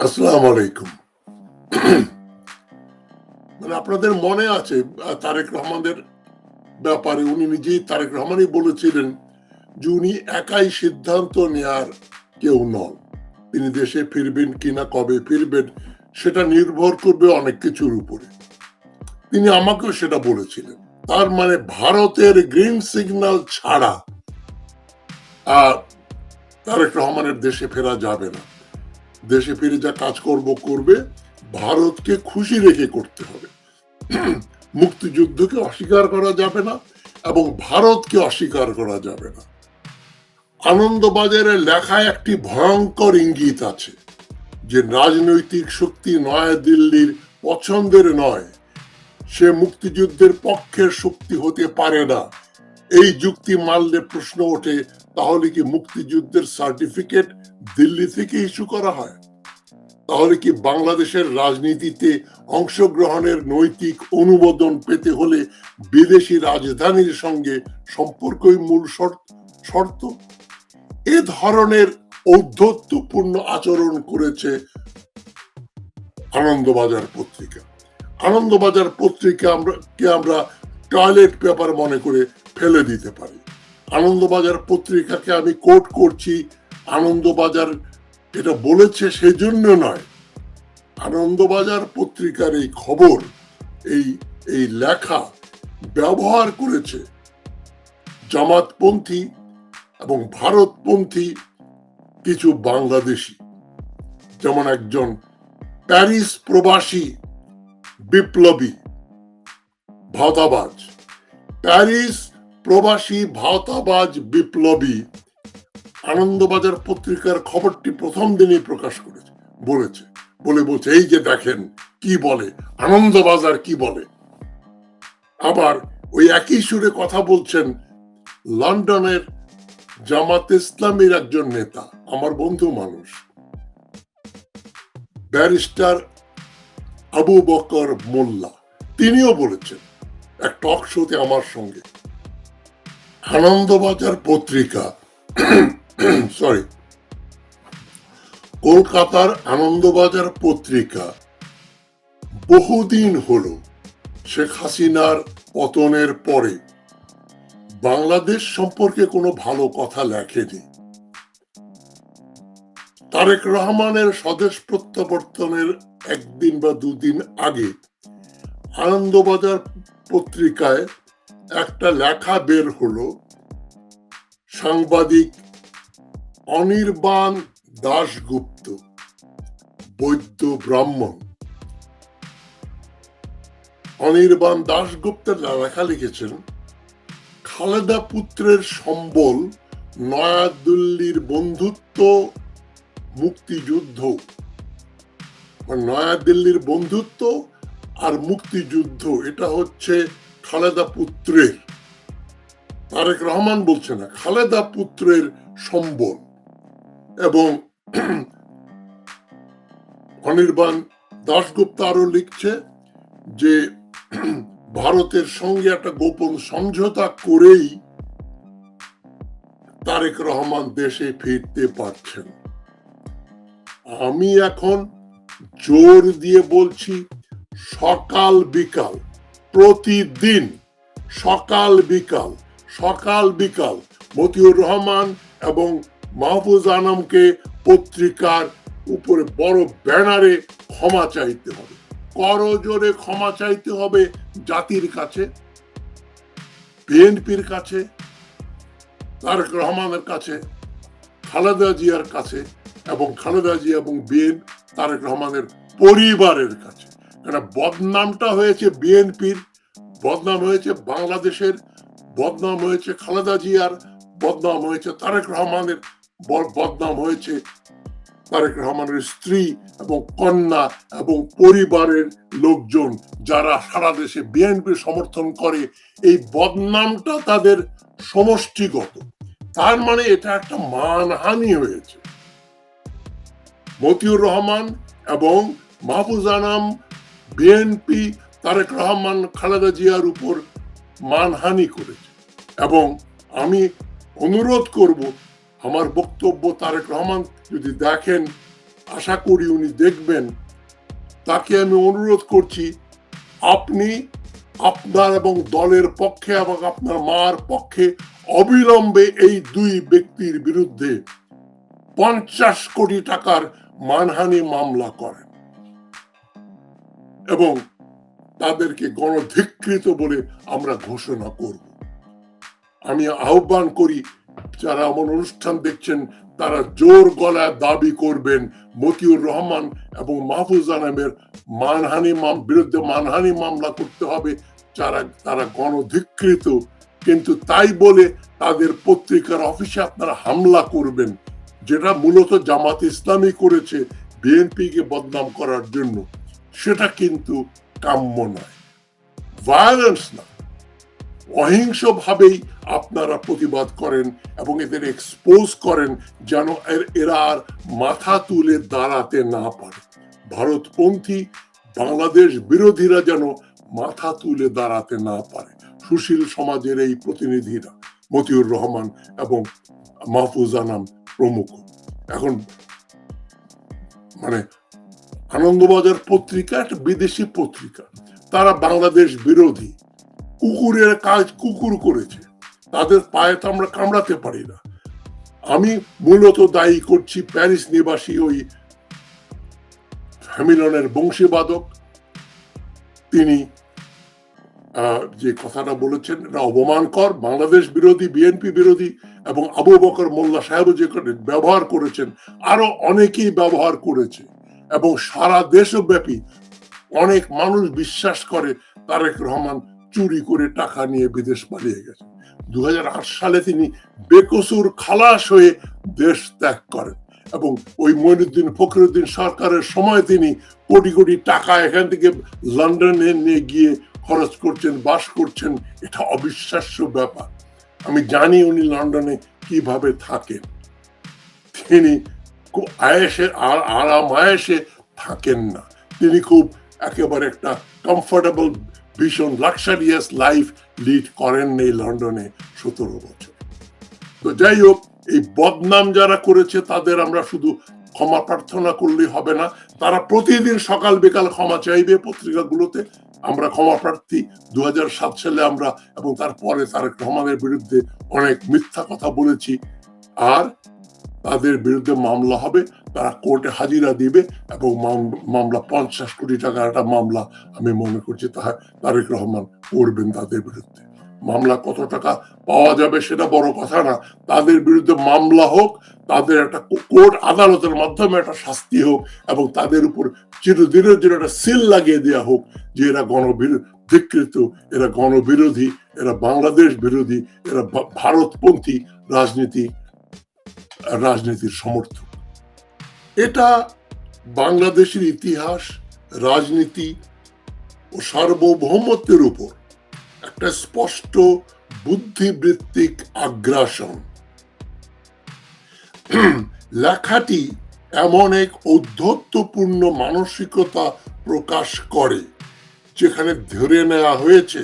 আসসালামু আলাইকুম মানে আপনাদের মনে আছে তারেক রহমানের ব্যাপারে, উনি নিজেই তারেক রহমানই বলেছিলেন যে উনি একাই সিদ্ধান্ত নেয়ার কেউ নন। তিনি দেশে ফিরবেন কিনা, কবে ফিরবেন, সেটা নির্ভর করবে অনেক কিছুর উপরে। তিনি আমাকেও সেটা বলেছিলেন। তার মানে ভারতের গ্রিন সিগন্যাল ছাড়া আর তারেক রহমানের দেশে ফেরা যাবে না। দেশে ফিরে যা কাজ করব, ভারতকে খুশি রেখে করতে হবে। মুক্তিযুদ্ধকে অস্বীকার করা যাবে না এবং ভারতকে অস্বীকার করা যাবে না। আনন্দবাজারের লেখায় একটি ভয়ঙ্কর ইঙ্গিত আছে যে রাজনৈতিক শক্তি নয়াদিল্লির পছন্দের নয়। সে মুক্তিযুদ্ধের পক্ষের শক্তি হতে পারে না। এই যুক্তি মানলে প্রশ্ন ওঠে, তাহলে কি মুক্তিযুদ্ধের সার্টিফিকেট দিল্লি থেকে ইস্যু করা হয়? তাহলে কি বাংলাদেশের রাজনীতিতে অংশগ্রহণের নৈতিক অনুমোদন পেতে হলে বিদেশি রাজধানীর সঙ্গে সম্পর্কই মূল শর্ত এ ধরনের ঔদ্ধত্যপূর্ণ আচরণ করেছে আনন্দবাজার পত্রিকা। আনন্দবাজার পত্রিকা আমরা, কে আমরা টয়লেট পেপার মনে করে ফেলে দিতে পারি। আনন্দবাজার পত্রিকাকে আমি কোট করছি আনন্দবাজার এটা বলেছে সেজন্য নয়। আনন্দবাজার পত্রিকার এই খবর, এই এই লেখা ব্যবহার করেছে জামাতপন্থী এবং ভারতপন্থী কিছু বাংলাদেশি। যেমন একজন প্যারিস প্রবাসী বিপ্লবী ভাওতাবাজ প্যারিস প্রবাসী ভাওতাবাজ বিপ্লবী আনন্দবাজার পত্রিকার খবরটি প্রথম দিনই প্রকাশ করেছে, বলেছে। বলে বলছে, এই যে দেখেন, কি বলে? আনন্দবাজার কি বলে? আবার ওই একই সুরে কথা বলছেন লন্ডনের জামাত ইসলামীর একজন নেতা, আমার বন্ধু মানুষ। ব্যারিস্টার আবু বকর মোল্লা। তিনিও বলেছেন, এক টক শোতে আমার সঙ্গে, আনন্দবাজার পত্রিকা সরি কলকাতার আনন্দবাজার পত্রিকা বহুদিন হলো শেখ হাসিনার পতনের পরে বাংলাদেশ সম্পর্কে কোনো ভালো কথা লেখেনি। তারেক রহমানের স্বদেশ প্রত্যাবর্তনের একদিন বা দুদিন আগে আনন্দবাজার পত্রিকায় একটা লেখা বের হলো, সাংবাদিক অনির্বাণ দাশগুপ্ত, বৈদ্য ব্রাহ্মণ। অনির্বাণ দাশগুপ্তের লেখা লিখেছেন, খালেদা পুত্রের সম্বল নয়াদিল্লির বন্ধুত্ব মুক্তিযুদ্ধ। মানে নয়াদিল্লির বন্ধুত্ব আর মুক্তিযুদ্ধ, এটা হচ্ছে খালেদা পুত্রের। তারেক রহমান বলছে না, খালেদা পুত্রের সম্বল। এবং অনির্বাণ দাশগুপ্ত আরও লিখছে যে, ভারতের সঙ্গে একটা গোপন সমঝোতা করেই তারেক রহমান দেশে ফিরতে পারছেন। আমি এখন জোর দিয়ে বলছি, সকাল বিকাল, প্রতিদিন সকাল বিকাল সকাল বিকাল মতিউর রহমান এবং মাহফুজ আনামকে পত্রিকার উপরে বড় ব্যানারে ক্ষমা চাইতে হবে। করজোরে ক্ষমা চাইতে হবে জাতির কাছে, বিএনপির কাছে, তারেক রহমানের কাছে, খালেদা জিয়ার কাছে এবং খালেদা জিয়া এবং বিএন, তারেক রহমানের পরিবারের কাছে। কেন বদনামটা হয়েছে বিএনপির, বদনাম হয়েছে বাংলাদেশের, বদনাম হয়েছে খালেদা জিয়ার, বদনাম হয়েছে তারেক রহমানের বদনাম হয়েছে তারেক রহমানের স্ত্রী এবং কন্যা এবং পরিবারের লোকজন যারা সারা দেশে বিএনপি সমর্থন করে, এই বদনামটা তাদের সমষ্টিগত। তার মানে এটা একটা মানহানি হয়েছে। মতিউর রহমান এবং মাহফুজ আনাম বিএনপি তারেক রহমান, খালেদা জিয়ার উপর মানহানি করেছে। এবং আমি অনুরোধ করব আমার বক্তব্য তারেক রহমান যদি দেখেন, আশা করি উনি দেখবেন। তাকে আমি অনুরোধ করছি, আপনি আপনার এবং দলের পক্ষে এবং আপনার মার পক্ষে অবিলম্বে এই দুই ব্যক্তির বিরুদ্ধে পঞ্চাশ কোটি টাকার মানহানি মামলা করেন এবং তাদেরকে গণধিকৃত বলে আমরা ঘোষণা করব। আমি আহ্বান করি যারা আমার অনুষ্ঠান দেখছেন, তারা জোর গলায় দাবি করবেন, মতিউর রহমান এবং মাহফুজ আনামের মানহানি বিরুদ্ধে মানহানি মামলা করতে হবে, যারা, তারা গণধিকৃত। কিন্তু তাই বলে তাদের পত্রিকার অফিসে আপনারা হামলা করবেন, যেটা মূলত জামাত ইসলামী করেছে বিএনপিকে বদনাম করার জন্য। সেটা কিন্তু কাম্য নয়। ভায়োলেন্স না। অহিংসভাবেই আপনারা প্রতিবাদ করেন এবং এদের এক্সপোজ করেন যেন এর- আর মাথা তুলে দাঁড়াতে না পারে। ভারতপন্থী বাংলাদেশ বিরোধীরা যেন মাথা তুলে দাঁড়াতে না পারে। সুশীল সমাজের এই প্রতিনিধিরা মতিউর রহমান এবং মাহফুজ আনাম প্রমুখ। এখন মানে আনন্দবাজার পত্রিকা, একটা বিদেশি পত্রিকা। তারা বাংলাদেশ বিরোধী। কুকুরের কাজ কুকুর করেছে। তাদের পায়ে তো আমরা কামড়াতে পারি না। আমি মূলত দায়ী করছি প্যারিস নিবাসী ওই হ্যামিলনের বংশীবাদক। তিনি যে কথাটা বলেছেন, এটা অপমানকর বাংলাদেশ বিরোধী, বিএনপি বিরোধী এবং আবু বকর মোল্লা সাহেব যে ব্যবহার করেছেন, আরও অনেকেই ব্যবহার করেছে। এবং সারা দেশব্যাপী অনেক মানুষ বিশ্বাস করে তারেক রহমান চুরি করে টাকা নিয়ে বিদেশ পালিয়ে গেছে। দু হাজার আট সালে তিনি বেকসুর খালাস হয়ে দেশ ত্যাগ করেন এবং ওই মইনুদ্দিন ফখরুদ্দিন সরকারের সময় তিনি কোটি কোটি টাকা এখান থেকে লন্ডনে নিয়ে গিয়ে খরচ করছেন, বাস করছেন। এটা অবিশ্বাস্য ব্যাপার। আমি জানি উনি লন্ডনে কীভাবে থাকেন। তিনি খুব আয়েসে, আর আরাম আয়েসে থাকেন না। তিনি খুব একেবারে একটা কমফোর্টেবল ভীষণ লাক্সারিয়াস লাইফ লিড করেন এই লন্ডনে সতেরো বছর। তো যাই হোক, এই বদনাম যারা করেছে, তাদের আমরা শুধু ক্ষমা প্রার্থনা করলেই হবে না, তারা প্রতিদিন সকাল বিকাল ক্ষমা চাইবে পত্রিকাগুলোতে। আমরা ক্ষমা প্রার্থী দু হাজার সাত সালে আমরা এবং তারপরে তারেক রহমানের বিরুদ্ধে অনেক মিথ্যা কথা বলেছি। আর তাদের বিরুদ্ধে মামলা হবে, তারা কোর্টে হাজিরা দিবে এবং মামলা, পঞ্চাশ কোটি টাকার একটা মামলা আমি মনে করছি তা তারেক রহমান করবেন তাদের বিরুদ্ধে। মামলা কত টাকা পাওয়া যাবে সেটা বড় কথা না। তাদের বিরুদ্ধে মামলা হোক, তাদের একটা কোর্ট আদালতের মাধ্যমে একটা শাস্তি হোক এবং তাদের উপর চিরদিনের জন্য একটা সিল লাগিয়ে দেওয়া হোক যে এরা গণবিরোধীকৃত এরা গণবিরোধী, এরা বাংলাদেশ বিরোধী, এরা ভারতপন্থী রাজনীতি রাজনীতির সমর্থক। এটা বাংলাদেশের ইতিহাস, রাজনীতি ও সার্বভৌমত্বের উপর একটা স্পষ্ট বুদ্ধিবৃত্তিক আগ্রাসন। লেখাটি এমন এক ঔদ্ধত্যপূর্ণ মানসিকতা প্রকাশ করে, যেখানে ধরে নেওয়া হয়েছে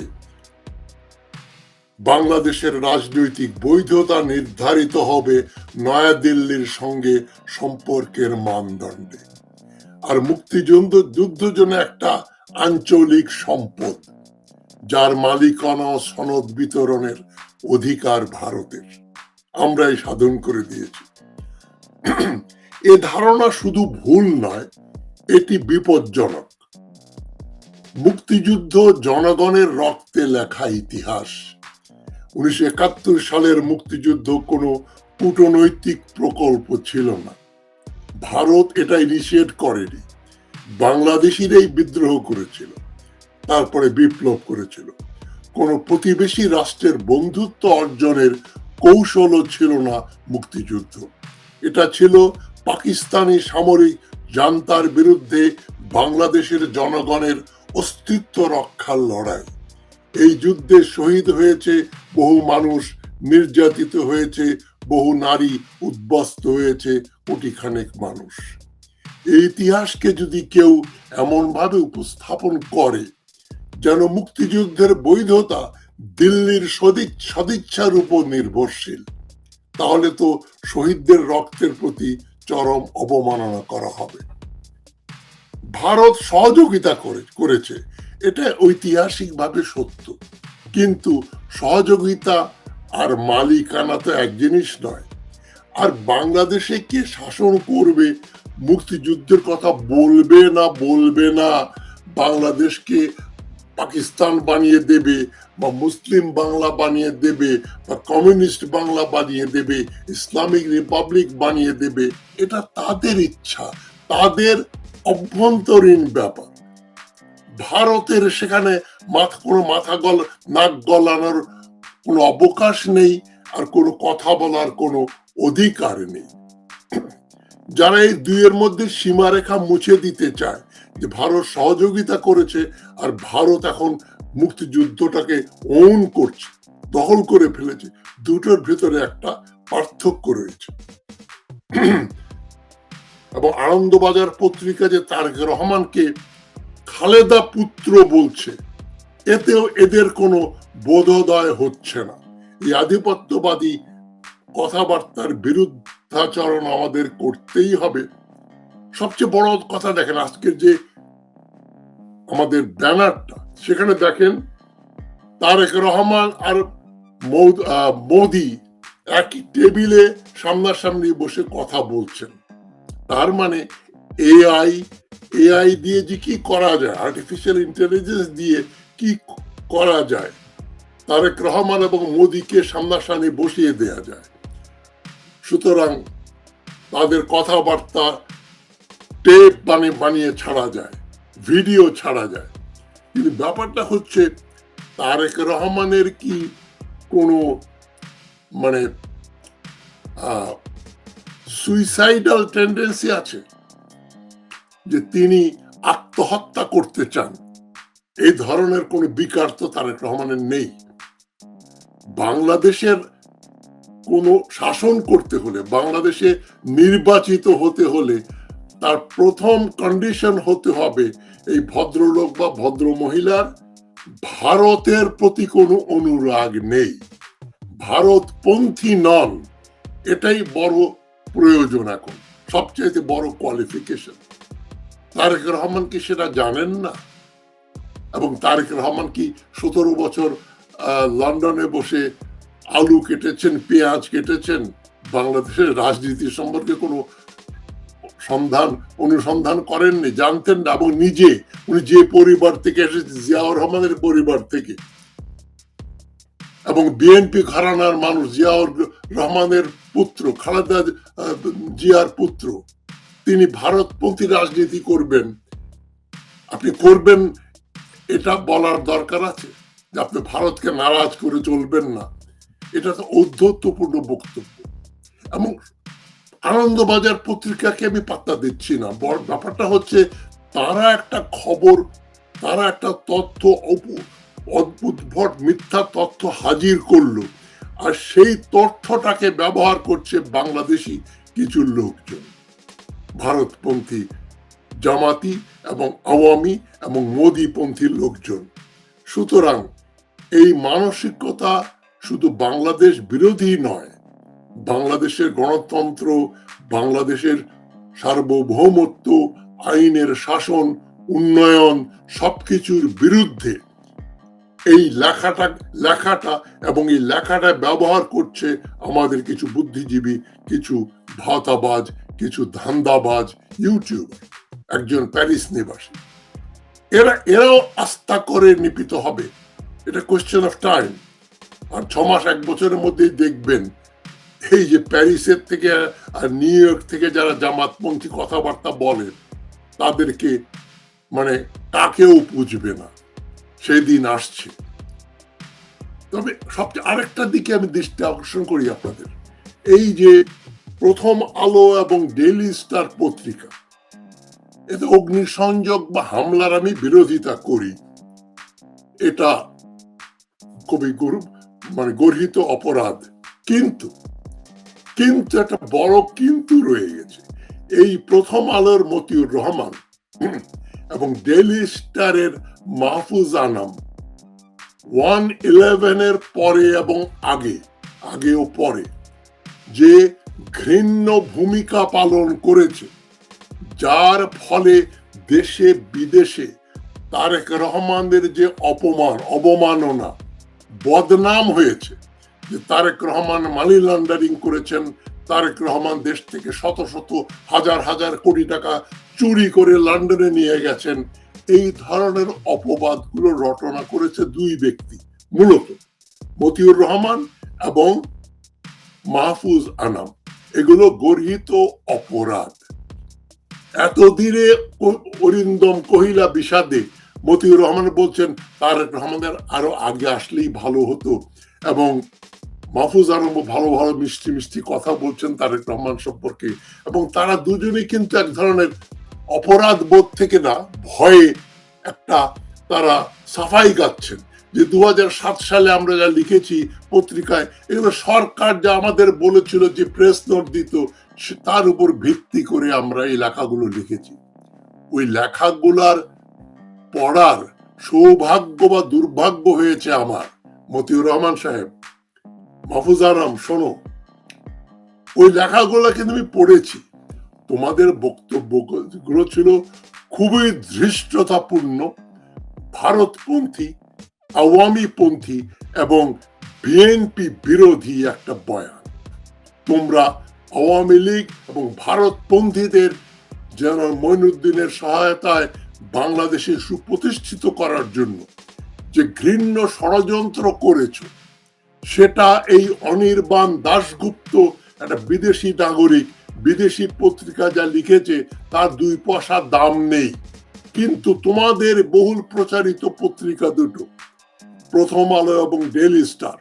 বাংলাদেশের রাজনৈতিক বৈধতা নির্ধারিত হবে নয়াদিল্লির সঙ্গে সম্পর্কের মানদণ্ডে। আর মুক্তিযুদ্ধ, যুদ্ধ জন্য একটা আঞ্চলিক সম্পদ, যার মালিকানা সনদ বিতরণের অধিকার ভারতের। আমরাই সাধন করে দিয়েছি। এ ধারণা শুধু ভুল নয়, এটি বিপজ্জনক। মুক্তিযুদ্ধ জনগণের রক্তে লেখা ইতিহাস। উনিশশো একাত্তর সালের মুক্তিযুদ্ধ কোনো কূটনৈতিক প্রকল্প ছিল না। ভারত এটা ইনিশিয়েট করেনি। বাংলাদেশিরাই বিদ্রোহ করেছিল, তারপরে বিপ্লব করেছিল। কোন প্রতিবেশী রাষ্ট্রের বন্ধুত্ব অর্জনের কৌশলও ছিল না মুক্তিযুদ্ধ। এটা ছিল পাকিস্তানি সামরিক জান্তার বিরুদ্ধে বাংলাদেশের জনগণের অস্তিত্ব রক্ষার লড়াই। এই যুদ্ধে শহীদ হয়েছে বহু মানুষ, নির্যাতিত হয়েছে বহু নারী, উদ্বস্ত হয়েছে কোটিখানেক মানুষ। এই ইতিহাসকে যদি কেউ এমনভাবে উপস্থাপন করে যেন মুক্তিযুদ্ধের বৈধতা দিল্লির সদিচ্ছার উপর নির্ভরশীল, তাহলে তো শহীদদের রক্তের প্রতি চরম অবমাননা করা হবে। ভারত সহযোগিতা করে, করেছে এটা ঐতিহাসিকভাবে সত্য। কিন্তু সহযোগিতা আর মালিকানা তো এক জিনিস নয়। আর বাংলাদেশে কে শাসন করবে, মুক্তিযুদ্ধের কথা বলবে না বলবে না, বাংলাদেশকে পাকিস্তান বানিয়ে দেবে বা মুসলিম বাংলা বানিয়ে দেবে বা কমিউনিস্ট বাংলা বানিয়ে দেবে, ইসলামিক রিপাবলিক বানিয়ে দেবে, এটা তাদের ইচ্ছা, তাদের অভ্যন্তরীণ ব্যাপার। ভারতের সেখানে মাথা কোনো মাথা গল, নাক গলানোর কোনো অবকাশ নেই আর কোনো কথা বলার কোনো অধিকার নেই। যারা এই দুইয়ের মধ্যে সীমারেখা মুছে দিতে চায় যে ভারত সহযোগিতা করেছে আর ভারত এখন মুক্তিযুদ্ধটাকে ওন করছে, দখল করে ফেলেছে, দুটোর ভেতরে একটা পার্থক্য রয়েছে। এবং আনন্দবাজার পত্রিকা যে তারেক রহমানকে খালেদা পুত্র বলছে, এতেও এদের কোনো বোধোদয় হচ্ছে না। এই আধিপত্যবাদী কথাবার্তার বিরুদ্ধাচরণ আমাদের করতেই হবে। সবচেয়ে বড় কথা দেখেন, আজকের যে আমাদের ব্যানারটা, সেখানে দেখেন তারেক রহমান আর মোদি একই টেবিলে সামনাসামনি বসে কথা বলছেন। তার মানে এআই এআই দিয়ে যে কি করা যায়? আর্টিফিশিয়াল ইন্টেলিজেন্স দিয়ে কি করা যায়? তারেক রহমান এবং মোদিকে সামনাসামনি বসিয়ে দেয়া যায়। সুতরাং তাদের কথাবার্তা টেপ বানিয়ে বানিয়ে ছাড়া যায়, ভিডিও ছাড়া যায়। কিন্তু ব্যাপারটা হচ্ছে, তারেক রহমানের কি কোনো মানে সুইসাইডাল টেন্ডেন্সি আছে? যে তিনি আত্মহত্যা করতে চান। এই ধরনের কোনো বিকার তো তারেক রহমানের নেই। বাংলাদেশের কোনো শাসন করতে হলে, বাংলাদেশে নির্বাচিত হতে হলে তার প্রথম কন্ডিশন হতে হবে এই ভদ্রলোক বা ভদ্র মহিলার ভারতের প্রতি কোনো অনুরাগ নেই। ভারতপন্থী নন, এটাই বড় প্রয়োজন এখন সবচেয়ে বড় কোয়ালিফিকেশন তারেক রহমান কি সেটা জানেন না? এবং তারেক রহমান কি সতেরো বছর লন্ডনে বসে আলু কেটেছেন, পেঁয়াজ কেটেছেন? বাংলাদেশের রাজনীতি সম্পর্কে কোনো সন্ধান, অনুসন্ধান করেননি, জানতেন না, এবং নিজে, উনি যে পরিবার থেকে এসেছে, জিয়াউর রহমানের পরিবার থেকে। এবং বিএনপি ঘরানার মানুষ, জিয়াউর রহমানের পুত্র, খালেদা জিয়ার পুত্র। তিনি ভারতপন্থী রাজনীতি করবেন। আপনি করবেন, এটা বলার দরকার আছে যে আপনি ভারতকে নারাজ করে চলবেন না। এটা তো ঔদ্ধত্যপূর্ণ বক্তব্য। এবং আনন্দবাজার পত্রিকাকে আমি পাত্তা দিচ্ছি না। ব্যাপারটা হচ্ছে, তারা একটা খবর, তারা একটা তথ্য অদ্ভুত মিথ্যা তথ্য হাজির করল। আর সেই তথ্যটাকে ব্যবহার করছে বাংলাদেশি কিছু লোকজন। ভারতপন্থী জামাতি এবং আওয়ামী এবং মোদীপন্থী লোকজন। সুতরাং এই মানসিকতা শুধু বাংলাদেশ বিরোধী নয়, বাংলাদেশের গণতন্ত্র, বাংলাদেশের সার্বভৌমত্ব, আইনের শাসন, উন্নয়ন সবকিছুর বিরুদ্ধে এই লেখাটা লেখাটা এবং এই লেখাটা ব্যবহার করছে আমাদের কিছু বুদ্ধিজীবী, কিছু ভাতাবাজ কিছু ধান্দাবাজ ইউটিউবার একজন প্যারিস নিবাসী। এরা, এরাও আস্থা করে নিপিত হবে। এটা কোয়েশ্চেন অফ টাইম আর ছ মাস, এক বছরের মধ্যেই দেখবেন, এই যে প্যারিসের থেকে আর নিউ ইয়র্ক থেকে যারা জামাতপন্থী কথাবার্তা বলে, তাদেরকে মানে কাকেও পুজবে না। সেই দিন আসছে। তবে সবচেয়ে আরেকটা দিকে আমি দৃষ্টি আকর্ষণ করি আপনাদের। এই যে প্রথম আলো এবং ডেইলি স্টার পত্রিকা। এতে অগ্নিসংযোগ বা হামলার আমি বিরোধিতা করি। এটা খুবই গরু মানে গর্হিত অপরাধ। কিন্তু কিন্তু একটা বড় কিন্তু রয়ে গেছে। এই প্রথম আলোর মতিউর রহমান এবং ডেইলি স্টারের মাহফুজ আনাম ওয়ান ইলেভেনের পরে এবং আগে আগে ও পরে যে ঘৃণ্য ভূমিকা পালন করেছে, যার ফলে দেশে বিদেশে তারেক রহমানের যে অপমান, অবমাননা, বদনাম হয়েছে, যে তারেক রহমান মানি লন্ডারিং করেছেন, তারেক রহমান দেশ থেকে শত শত হাজার হাজার কোটি টাকা চুরি করে লন্ডনে নিয়ে গেছেন, এই ধরনের অপবাদগুলো রটনা করেছে দুই ব্যক্তি, মূলত মতিউর রহমান এবং মাহফুজ আনাম। এগুলো গর্হিত অপরাধ। এতদিনে ও- অরিন্দম কহিলা বিষাদে মতিউর রহমান বলছেন তারেক রহমানের আরও আগে আসলেই ভালো হতো এবং মাহফুজ আলম ভালো ভালো মিষ্টি মিষ্টি কথা বলছেন তারেক রহমান সম্পর্কে। এবং তারা দুজনেই কিন্তু এক ধরনের অপরাধ বোধ থেকে না, ভয়ে একটা তারা সাফাই গাচ্ছেন। যে দু সালে আমরা যা লিখেছি পত্রিকায়, এগুলো সরকার যা আমাদের বলেছিল যে প্রেস নোট দিত তার উপর ভিত্তি করে আমরা এই লেখাগুলো লিখেছি। ওই লেখাগুলার পড়ার সৌভাগ্য বা দুর্ভাগ্য হয়েছে আমার, মতিউর রহমান সাহেব। মাহফুজ আরাম, শোনো, ওই লেখাগুলো কিন্তু আমি পড়েছি। তোমাদের বক্তব্যগুলো ছিল খুবই ধৃষ্টতাপূর্ণ। ভারতপন্থী আওয়ামীপন্থী এবং বিএনপি বিরোধী একটা বয়ান। তোমরা আওয়ামী লীগ এবং ভারতপন্থীদের যেন মইনুদ্দিনের সহায়তায় বাংলাদেশে সুপ্রতিষ্ঠিত করার জন্য যে ঘৃণ্য ষড়যন্ত্র করেছ, সেটা এই অনির্বাণ দাশগুপ্ত একটা বিদেশি নাগরিক, বিদেশি পত্রিকা যা লিখেছে, তার দুই পয়সা দাম নেই। কিন্তু তোমাদের বহুল প্রচারিত পত্রিকা দুটো। প্রথম আলো এবং ডেইলি স্টার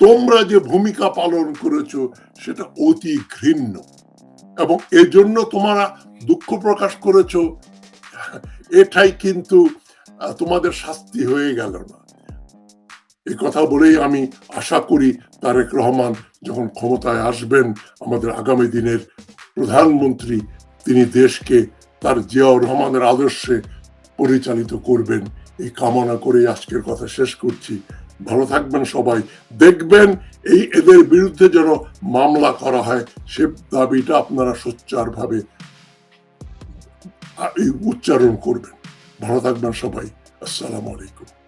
তোমরা যে ভূমিকা পালন করেছ, সেটা অতি ঘৃণ্য। এবং এজন্য তোমরা দুঃখ প্রকাশ করেছ, এটাই কিন্তু তোমাদের শাস্তি হয়ে গেল না। এই কথা বলেই আমি আশা করি তারেক রহমান যখন ক্ষমতায় আসবেন, আমাদের আগামী দিনের প্রধানমন্ত্রী, তিনি দেশকে তার জিয়াউর রহমানের আদর্শে পরিচালিত করবেন। এই কামনা করে আজকের কথা শেষ করছি। ভালো থাকবেন সবাই। দেখবেন এই এদের বিরুদ্ধে যেন মামলা করা হয়, সে দাবিটা আপনারা সোচ্চারভাবে ভাবে উচ্চারণ করবেন। ভালো থাকবেন সবাই। আসসালামু আলাইকুম।